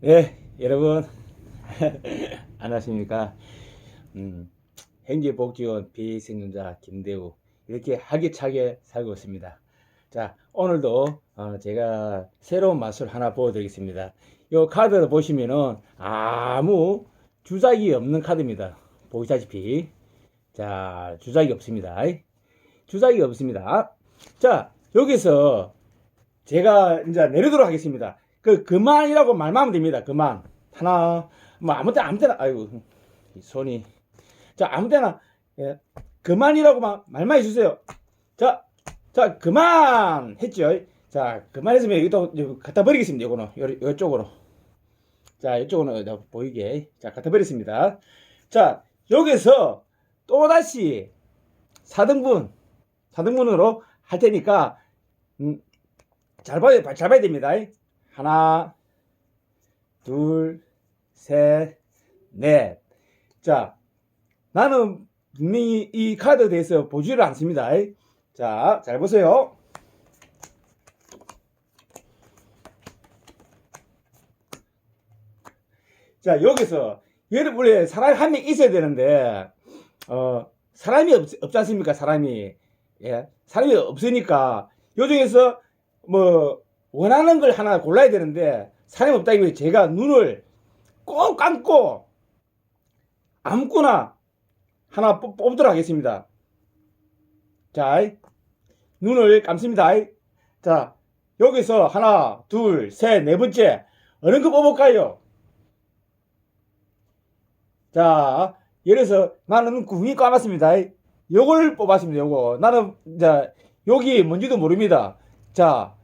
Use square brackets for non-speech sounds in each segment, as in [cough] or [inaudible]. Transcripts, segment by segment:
네, 여러분 [laughs] 안녕하십니까? 음, 행제복지원 비생존자 김대우 이렇게 활기차게 살고 있습니다. 자, 오늘도 어, 제가 새로운 맛을 하나 보여드리겠습니다. 이 카드를 보시면은 아무 주작이 없는 카드입니다. 보시다시피 자, 주작이 없습니다. 주작이 없습니다. 자, 여기서 제가 이제 내리도록 하겠습니다. 그 그만이라고 말만 하면 됩니다. 그만. 하나, 뭐 아무 때나 아무 때나 아이고 이 손이 자 아무 때나 예, 그만이라고만 말만 해주세요. 자, 자 그만 했죠. 자 그만했으면 여기 또 여기 갖다 버리겠습니다. 요거는 요, 요쪽으로. 자 이쪽으로 나 보이게 자 갖다 버렸습니다. 자 여기서 또 다시 4등분 4등분으로 할 테니까 음, 잘 봐야 잘 봐야 됩니다. 하나, 둘, 셋, 넷. 자, 나는 분명히 이 카드에 대해서 보지를 않습니다. 자, 잘 보세요. 자, 여기서 여러분에 사람이 한 명 있어야 되는데, 어, 사람이 없, 없지 않습니까? 사람이. 예. 사람이 없으니까, 요 중에서 뭐, 원하는 걸 하나 골라야 되는데, 사람이 없다 이거 제가 눈을 꼭 감고, 아무거나 하나 뽑- 뽑도록 하겠습니다. 자, 눈을 감습니다. 자, 여기서 하나, 둘, 셋, 네 번째. 어느 거 뽑을까요? 자, 예를 들어서 나는 구이 까맣습니다. 요걸 뽑았습니다. 요거. 나는 이제 여기 뭔지도 모릅니다. 자,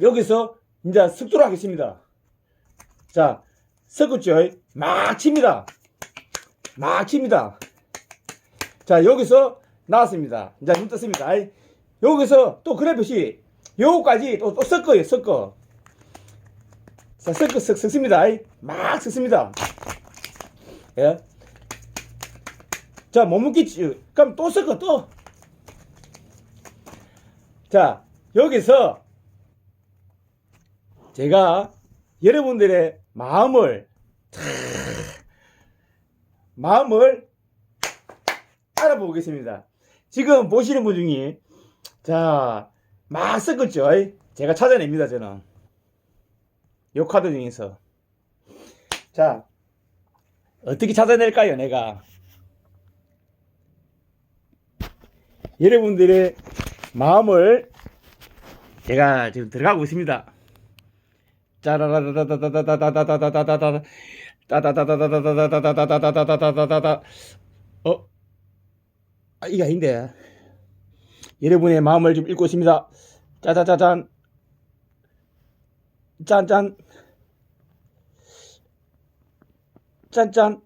여기서 이제 섞도록 하겠습니다. 자, 섞었죠? 막 칩니다. 막 칩니다. 자, 여기서 나왔습니다. 이제 눈 떴습니다. 여기서 또 그래프시 요거까지 또, 또 섞어요, 섞어. 자, 섞어, 섞, 섞습니다. 막 섞습니다. 예. 자, 못 묶겠지. 그럼 또 섞어, 또. 자, 여기서 제가 여러분들의 마음을, 탁, 마음을 알아보겠습니다. 지금 보시는 분 중에, 자, 막 섞었죠. 제가 찾아냅니다, 저는. 요 카드 중에서. 자, 어떻게 찾아낼까요, 내가? 여러분들의 마음을 제가 지금 들어가고 있습니다. 짜라라라라라라라라라라라라라라 따다다 다다다다다다다다다다다다다다다다 어? 아, 이게 아닌데 여러분의 마음을 좀 읽고 있습니다. 짜자자잔 짠짠 짠짠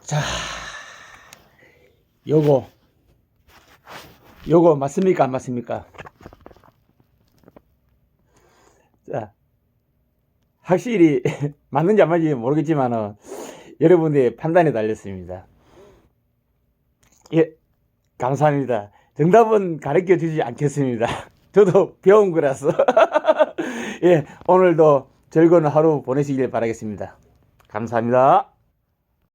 자 요거 요거 맞습니까 안 맞습니까 자 확실히 [laughs] 맞는지 안 맞는지 모르겠지만은 여러분의 판단에 달렸습니다. 예 감사합니다. 정답은 가르쳐 주지 않겠습니다. [laughs] 저도 배운 거라서. [laughs] 예 오늘도 즐거운 하루 보내시길 바라겠습니다. 감사합니다